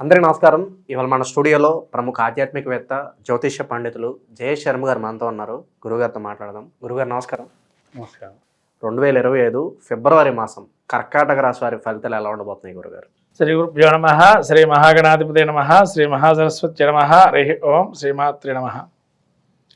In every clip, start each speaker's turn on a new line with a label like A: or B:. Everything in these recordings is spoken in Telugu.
A: అందరికీ నమస్కారం. ఇవాళ మన స్టూడియోలో ప్రముఖ ఆధ్యాత్మికవేత్త జ్యోతిష్య పండితులు జయేష్ శర్మ గారు మనతో ఉన్నారు. గురుగారితో మాట్లాడదాం. గురుగారు నమస్కారం.
B: నమస్కారం.
A: రెండు వేల ఇరవై ఐదు ఫిబ్రవరి మాసం కర్కాటక రాశి వారి ఫలితాలు ఎలా ఉండబోతున్నాయి గురుగారు?
B: శ్రీ గురుభ్యో నమ శ్రీ మహాగణాధిపతి నమ శ్రీ మహాసరస్వతి నమ హరి ఓం శ్రీమాత్రి నమ.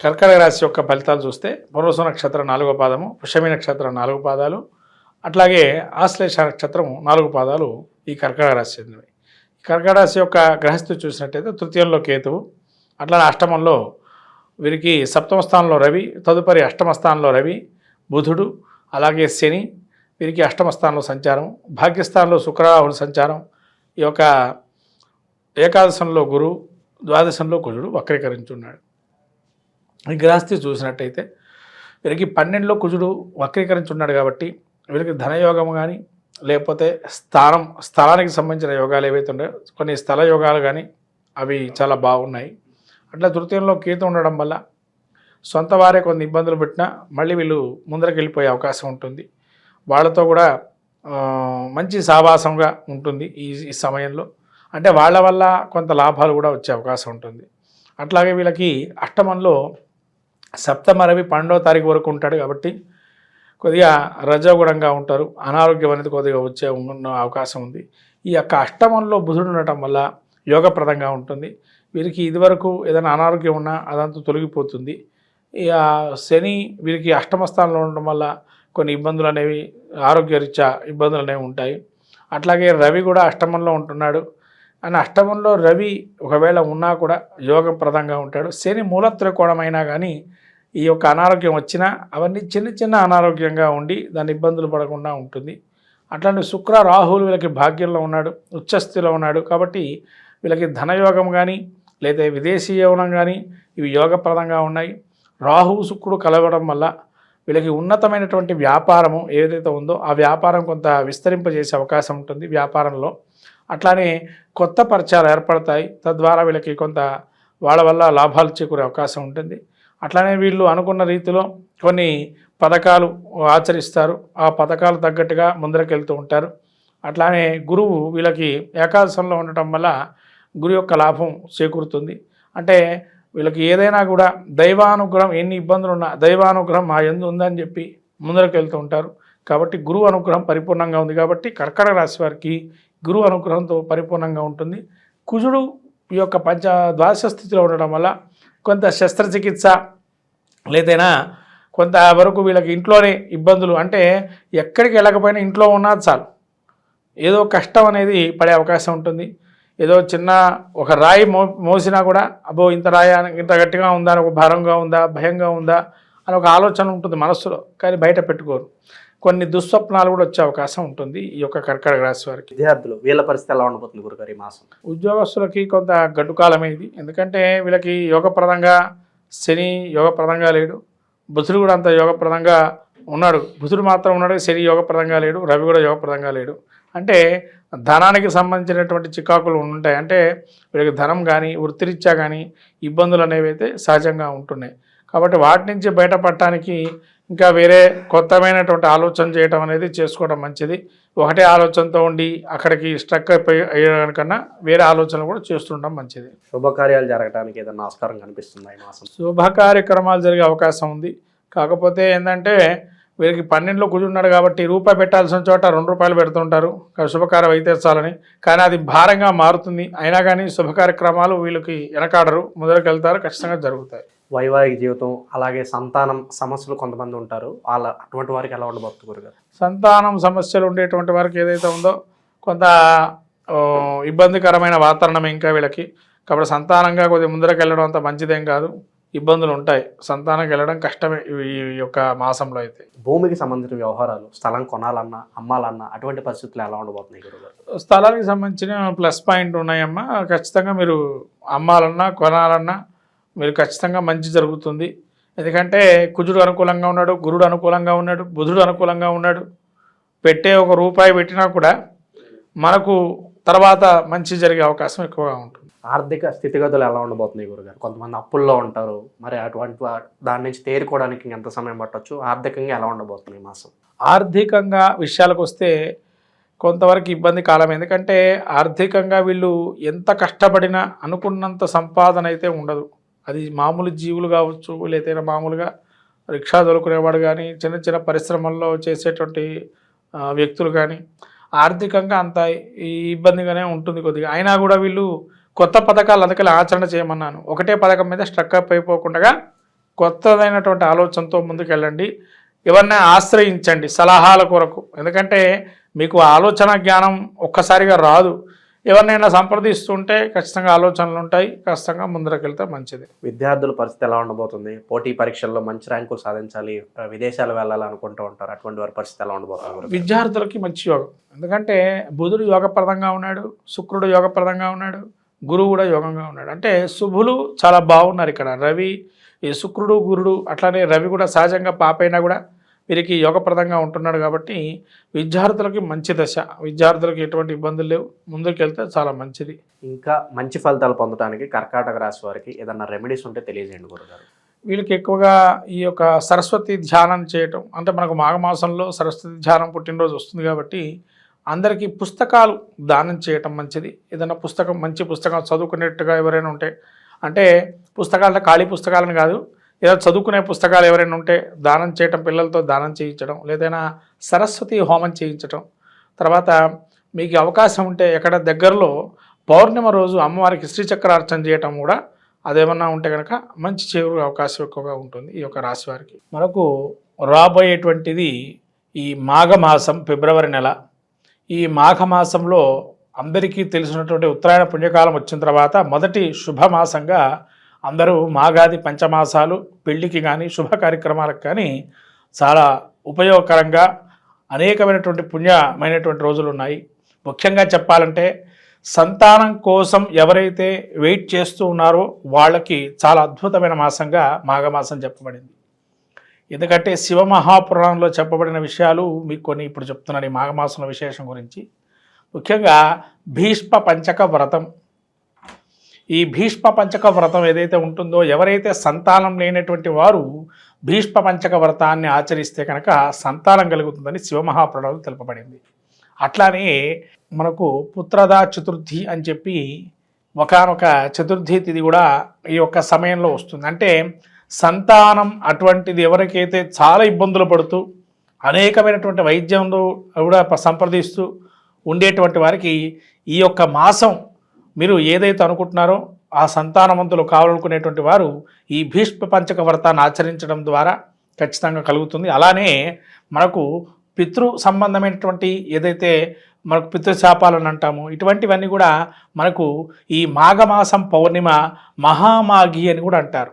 B: కర్కటక రాశి యొక్క ఫలితాలు చూస్తే పునరుసు నక్షత్రం నాలుగో పాదము పుష్యమి నక్షత్రం నాలుగు పాదాలు అట్లాగే ఆశ్లేష నక్షత్రం నాలుగు పాదాలు ఈ కర్కటక రాశి చెందినవి. ఈ యొక్క గ్రహస్థితి చూసినట్టయితే తృతీయంలో కేతువు అట్లానే అష్టమంలో వీరికి సప్తమ స్థానంలో రవి తదుపరి అష్టమ స్థానంలో రవి బుధుడు అలాగే శని వీరికి అష్టమ స్థానంలో సంచారం భాగ్యస్థానంలో శుక్రరాహుల సంచారం ఈ యొక్క ఏకాదశంలో గురు ద్వాదశంలో కుజుడు వక్రీకరించున్నాడు. ఈ గ్రహస్థితి చూసినట్టయితే వీరికి పన్నెండులో కుజుడు వక్రీకరించున్నాడు కాబట్టి వీరికి ధనయోగం కానీ లేకపోతే స్థానం స్థలానికి సంబంధించిన యోగాలు ఏవైతే ఉన్నాయో కొన్ని స్థల యోగాలు కానీ అవి చాలా బాగున్నాయి. అట్లా తృతీయంలో కేతు ఉండడం వల్ల సొంత వారే కొన్ని ఇబ్బందులు పెట్టినా మళ్ళీ వీళ్ళు ముందరకు వెళ్ళిపోయే అవకాశం ఉంటుంది. వాళ్ళతో కూడా మంచి సావాసంగా ఉంటుంది ఈ ఈ సమయంలో. అంటే వాళ్ళ వల్ల కొంత లాభాలు కూడా వచ్చే అవకాశం ఉంటుంది. అట్లాగే వీళ్ళకి అష్టమంలో సప్తమ రవి పన్నెండో తారీఖు వరకు ఉంటాడు కాబట్టి కొద్దిగా రజోగుణంగా ఉంటారు. అనారోగ్యం అనేది కొద్దిగా వచ్చే ఉన్న అవకాశం ఉంది. ఈ యొక్క అష్టమంలో బుధుడు ఉండటం వల్ల యోగప్రదంగా ఉంటుంది. వీరికి ఇదివరకు ఏదైనా అనారోగ్యం ఉన్నా అదంతా తొలగిపోతుంది. ఇక శని వీరికి అష్టమ స్థానంలో ఉండడం వల్ల కొన్ని ఇబ్బందులు అనేవి ఆరోగ్యరీత్యా ఇబ్బందులు అనేవి ఉంటాయి. అట్లాగే రవి కూడా అష్టమంలో ఉంటున్నాడు. అని అష్టమంలో రవి ఒకవేళ ఉన్నా కూడా యోగప్రదంగా ఉంటాడు. శని మూలత్రికోణమైనా కానీ ఈ యొక్క అనారోగ్యం వచ్చినా అవన్నీ చిన్న చిన్న అనారోగ్యంగా ఉండి దాని ఇబ్బందులు పడకుండా ఉంటుంది. అట్లాంటి శుక్ర రాహులు వీళ్ళకి భాగ్యంలో ఉన్నాడు ఉచ్చస్థితిలో ఉన్నాడు కాబట్టి వీళ్ళకి ధనయోగం కానీ లేదా విదేశీ యోగం కానీ ఇవి యోగప్రదంగా ఉన్నాయి. రాహువు శుక్రుడు కలవడం వల్ల వీళ్ళకి ఉన్నతమైనటువంటి వ్యాపారము ఏదైతే ఉందో ఆ వ్యాపారం కొంత విస్తరింపజేసే అవకాశం ఉంటుంది వ్యాపారంలో. అట్లానే కొత్త పరిచయాలు ఏర్పడతాయి. తద్వారా వీళ్ళకి కొంత వాళ్ళ వల్ల లాభాలు చేకూరే అవకాశం ఉంటుంది. అట్లానే వీళ్ళు అనుకున్న రీతిలో కొన్ని పథకాలు ఆచరిస్తారు. ఆ పథకాలు తగ్గట్టుగా ముందరకెళ్తూ ఉంటారు. అట్లానే గురువు వీళ్ళకి ఏకాదశంలో ఉండటం వల్ల గురు యొక్క లాభం చేకూరుతుంది. అంటే వీళ్ళకి ఏదైనా కూడా దైవానుగ్రహం ఎన్ని ఇబ్బందులు ఉన్నా దైవానుగ్రహం మా ఎందు ఉందని చెప్పి ముందరకెళ్తూ ఉంటారు. కాబట్టి గురువు అనుగ్రహం పరిపూర్ణంగా ఉంది కాబట్టి కర్కటక రాశి వారికి గురువు అనుగ్రహంతో పరిపూర్ణంగా ఉంటుంది. కుజుడు ఈ యొక్క పంచ ద్వాదశ స్థితిలో ఉండడం వల్ల కొంత శస్త్రచికిత్స లేదైనా కొంత వరకు వీళ్ళకి ఇంట్లోనే ఇబ్బందులు. అంటే ఎక్కడికి వెళ్ళకపోయినా ఇంట్లో ఉన్నా చాలు. ఏదో కష్టం అనేది పడే అవకాశం ఉంటుంది. ఏదో చిన్న ఒక రాయి మో మోసినా కూడా అబ్బో ఇంత రాయి అని- ఇంత గట్టిగా ఉందా అని ఒక భారంగా ఉందా భయంగా ఉందా అని ఒక ఆలోచన ఉంటుంది మనస్సులో. కానీ బయట పెట్టుకోరు. కొన్ని దుస్వప్నాలు కూడా వచ్చే అవకాశం ఉంటుంది ఈ యొక్క కర్కటక రాశి వారికి.
A: విద్యార్థులు వీళ్ళ పరిస్థితి ఎలా ఉండబోతుంది గురుగారు ఈ మాసం?
B: ఉద్యోగస్తులకి కొంత గడ్డు కాలమే ఇది. ఎందుకంటే వీళ్ళకి యోగప్రదంగా శని యోగప్రదంగా లేడు. బుధుడు కూడా అంత యోగప్రదంగా ఉన్నాడు. బుధుడు మాత్రం ఉన్నాడు శని యోగప్రదంగా లేడు రవి కూడా యోగప్రదంగా లేడు. అంటే ధనానికి సంబంధించినటువంటి చికాకులు ఉంటాయి అంటే వీళ్ళకి ధనం కానీ వృత్తిరీత్యా కానీ ఇబ్బందులు అనేవి అయితే సహజంగా ఉంటున్నాయి. కాబట్టి వాటి నుంచి బయటపడటానికి ఇంకా వేరే కొత్తమైనటువంటి ఆలోచన చేయటం అనేది చేసుకోవడం మంచిది. ఒకటే ఆలోచనతో ఉండి అక్కడికి స్ట్రక్ అయిపోయి అయ్యడానికన్నా వేరే ఆలోచనలు కూడా చేస్తుండడం మంచిది.
A: శుభకార్యాలు జరగడానికి ఏదైనా ఆస్కారం కనిపిస్తుందా ఈ మాసం?
B: శుభ కార్యక్రమాలు జరిగే అవకాశం ఉంది. కాకపోతే ఏంటంటే వీరికి పన్నెండులో కూర్చున్నాడు కాబట్టి రూపాయి పెట్టాల్సిన చోట రెండు రూపాయలు పెడుతుంటారు శుభకార్యం అయితే చాలని. కానీ అది భారంగా మారుతుంది. అయినా కానీ శుభ కార్యక్రమాలు వీళ్ళకి వెనకాడరు. మొదలకు వెళ్తారు ఖచ్చితంగా జరుగుతాయి.
A: వైవాహిక జీవితం అలాగే సంతానం సమస్యలు కొంతమంది ఉంటారు. వాళ్ళ అటువంటి వారికి ఎలా ఉండబోతుంది గురుగారు?
B: సంతానం సమస్యలు ఉండేటువంటి వారికి ఏదైతే ఉందో కొంత ఇబ్బందికరమైన వాతావరణం ఇంకా వీళ్ళకి. కాబట్టి సంతానంగా కొద్దిగా ముందరకు వెళ్ళడం అంత మంచిదేం కాదు. ఇబ్బందులు ఉంటాయి. సంతానంకి వెళ్ళడం కష్టమే ఈ ఈ యొక్క మాసంలో అయితే.
A: భూమికి సంబంధించిన వ్యవహారాలు స్థలం కొనాలన్నా అమ్మాలన్నా అటువంటి పరిస్థితులు ఎలా ఉండబోతున్నాయి గురుగారు?
B: స్థలానికి సంబంధించిన ప్లస్ పాయింట్ ఉన్నాయమ్మా. ఖచ్చితంగా మీరు అమ్మాలన్నా కొనాలన్నా మీరు ఖచ్చితంగా మంచి జరుగుతుంది. ఎందుకంటే కుజుడు అనుకూలంగా ఉన్నాడు గురుడు అనుకూలంగా ఉన్నాడు బుధుడు అనుకూలంగా ఉన్నాడు. పెట్టే ఒక రూపాయి పెట్టినా కూడా మనకు తర్వాత మంచి జరిగే అవకాశం ఎక్కువగా ఉంటుంది.
A: ఆర్థిక స్థితిగతులు ఎలా ఉండబోతున్నాయి గురుగారు? కొంతమంది అప్పుల్లో ఉంటారు. మరి అటువంటి దాని నుంచి తేరుకోవడానికి ఎంత సమయం పట్టొచ్చు? ఆర్థికంగా ఎలా ఉండబోతుంది ఈ మాసం?
B: ఆర్థికంగా విషయాలకు వస్తే కొంతవరకు ఇబ్బంది కాలం ఎందుకంటే ఆర్థికంగా వీళ్ళు ఎంత కష్టపడినా అనుకున్నంత సంపాదన అయితే ఉండదు. అది మామూలు జీవులు కావచ్చు లేదైనా మామూలుగా రిక్షా దొరుకునేవాడు కానీ చిన్న చిన్న పరిశ్రమల్లో చేసేటువంటి వ్యక్తులు కానీ ఆర్థికంగా అంత ఈ ఇబ్బందిగానే ఉంటుంది కొద్దిగా. అయినా కూడా వీళ్ళు కొత్త పథకాలు అందుకని ఆచరణ చేయమన్నాను. ఒకటే పథకం మీద స్ట్రక్ అప్ అయిపోకుండా కొత్తదైనటువంటి ఆలోచనతో ముందుకెళ్ళండి. ఎవరినైనా ఆశ్రయించండి సలహాల కొరకు. ఎందుకంటే మీకు ఆలోచన జ్ఞానం ఒక్కసారిగా రాదు. ఎవరినైనా సంప్రదిస్తుంటే ఖచ్చితంగా ఆలోచనలు ఉంటాయి ఖచ్చితంగా ముందరకు వెళ్తే మంచిది.
A: విద్యార్థుల పరిస్థితి ఎలా ఉండబోతుంది? పోటీ పరీక్షల్లో మంచి ర్యాంకులు సాధించాలి విదేశాలు వెళ్ళాలనుకుంటూ ఉంటారు అటువంటి వారి పరిస్థితి ఎలా ఉండబోతుంది?
B: విద్యార్థులకి మంచి యోగం. ఎందుకంటే బుధుడు యోగప్రదంగా ఉన్నాడు శుక్రుడు యోగప్రదంగా ఉన్నాడు గురువు కూడా యోగంగా ఉన్నాడు. అంటే శుభులు చాలా బాగున్నారు ఇక్కడ. రవి ఈ శుక్రుడు గురుడు అట్లానే రవి కూడా సహజంగా పాపైనా కూడా వీరికి యోగప్రదంగా ఉంటున్నాడు కాబట్టి విద్యార్థులకి మంచి దశ. విద్యార్థులకు ఎటువంటి ఇబ్బందులు లేవు. ముందుకు వెళ్తే చాలా మంచిది.
A: ఇంకా మంచి ఫలితాలు పొందడానికి కర్కాటక రాశి వారికి ఏదన్నా రెమెడీస్ ఉంటే తెలియజేయండి గురుగారు.
B: వీళ్ళకి ఎక్కువగా ఈ యొక్క సరస్వతి ధ్యానం చేయటం అంటే మనకు మాఘమాసంలో సరస్వతి ధ్యానం పుట్టినరోజు వస్తుంది కాబట్టి అందరికీ పుస్తకాలు దానం చేయటం మంచిది. ఏదైనా పుస్తకం మంచి పుస్తకం చదువుకునేట్టుగా ఎవరైనా ఉంటే అంటే పుస్తకాలు ఖాళీ పుస్తకాలను కాదు ఏదో చదువుకునే పుస్తకాలు ఎవరైనా ఉంటే దానం చేయటం పిల్లలతో దానం చేయించడం లేదైనా సరస్వతి హోమం చేయించటం. తర్వాత మీకు అవకాశం ఉంటే ఎక్కడ దగ్గరలో పౌర్ణిమ రోజు అమ్మవారికి శ్రీచక్రార్చన చేయటం కూడా అదేమన్నా ఉంటే కనుక మంచి చేరు అవకాశం ఎక్కువగా ఉంటుంది ఈ యొక్క రాశి వారికి. మనకు రాబోయేటువంటిది ఈ మాఘమాసం ఫిబ్రవరి నెల. ఈ మాఘమాసంలో అందరికీ తెలిసినటువంటి ఉత్తరాయణ పుణ్యకాలం వచ్చిన తర్వాత మొదటి శుభమాసంగా అందరూ మాగాది పంచమాసాలు పెళ్ళికి కానీ శుభ కార్యక్రమాలకు కానీ చాలా ఉపయోగకరంగా అనేకమైనటువంటి పుణ్యమైనటువంటి రోజులు ఉన్నాయి ముఖ్యంగా చెప్పాలంటే సంతానం కోసం ఎవరైతే వెయిట్ చేస్తూ ఉన్నారో వాళ్ళకి చాలా అద్భుతమైన మాసంగా మాఘమాసం చెప్పబడింది. ఎందుకంటే శివ మహాపురాణంలో చెప్పబడిన విషయాలు మీకు కొన్ని ఇప్పుడు చెప్తున్నాను ఈ మాఘమాసంలో విశేషం గురించి. ముఖ్యంగా భీష్మ పంచక వ్రతం. ఈ భీష్మ పంచక వ్రతం ఏదైతే ఉంటుందో ఎవరైతే సంతానం లేనటువంటి వారు భీష్మ పంచక వ్రతాన్ని ఆచరిస్తే కనుక సంతానం కలుగుతుందని శివమహాప్రణాలు తెలుపబడింది. అట్లానే మనకు పుత్రదా చతుర్థి అని చెప్పి ఒకనొక చతుర్థి తిథి కూడా ఈ యొక్క సమయంలో వస్తుంది. అంటే సంతానం అటువంటిది ఎవరికైతే చాలా ఇబ్బందులు పడుతూ అనేకమైనటువంటి వైద్యంలో కూడా సంప్రదిస్తూ ఉండేటువంటి వారికి ఈ యొక్క మాసం మీరు ఏదైతే అనుకుంటున్నారో ఆ సంతానవంతులు కావాలనుకునేటువంటి వారు ఈ భీష్మ పంచక వ్రతాన్ని ఆచరించడం ద్వారా ఖచ్చితంగా కలుగుతుంది. అలానే మనకు పితృ సంబంధమైనటువంటి ఏదైతే మనకు పితృశాపాలను అంటాము ఇటువంటివన్నీ కూడా మనకు ఈ మాఘమాసం పౌర్ణిమ మహామాఘి అని కూడా అంటారు.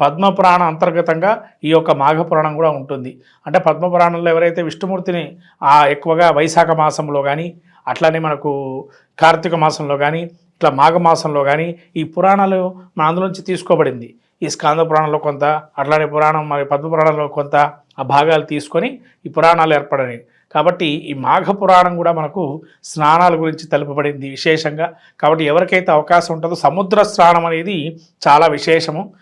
B: పద్మపురాణ అంతర్గతంగా ఈ యొక్క మాఘ పురాణం కూడా ఉంటుంది. అంటే పద్మ పురాణంలో ఎవరైతే విష్ణుమూర్తిని ఆ ఎక్కువగా వైశాఖ మాసంలో కానీ అట్లానే మనకు కార్తీక మాసంలో కానీ ఇట్లా మాఘమాసంలో కానీ ఈ పురాణాలు మన అందులోంచి తీసుకోబడింది. ఈ స్కాంద పురాణంలో కొంత అట్లానే పురాణం మరి పద్మ పురాణంలో కొంత ఆ భాగాలు తీసుకొని ఈ పురాణాలు ఏర్పడని కాబట్టి ఈ మాఘ పురాణం కూడా మనకు స్నానాల గురించి తెలుపబడింది విశేషంగా. కాబట్టి ఎవరికైతే అవకాశం ఉంటుందో సముద్ర స్నానం అనేది చాలా విశేషము.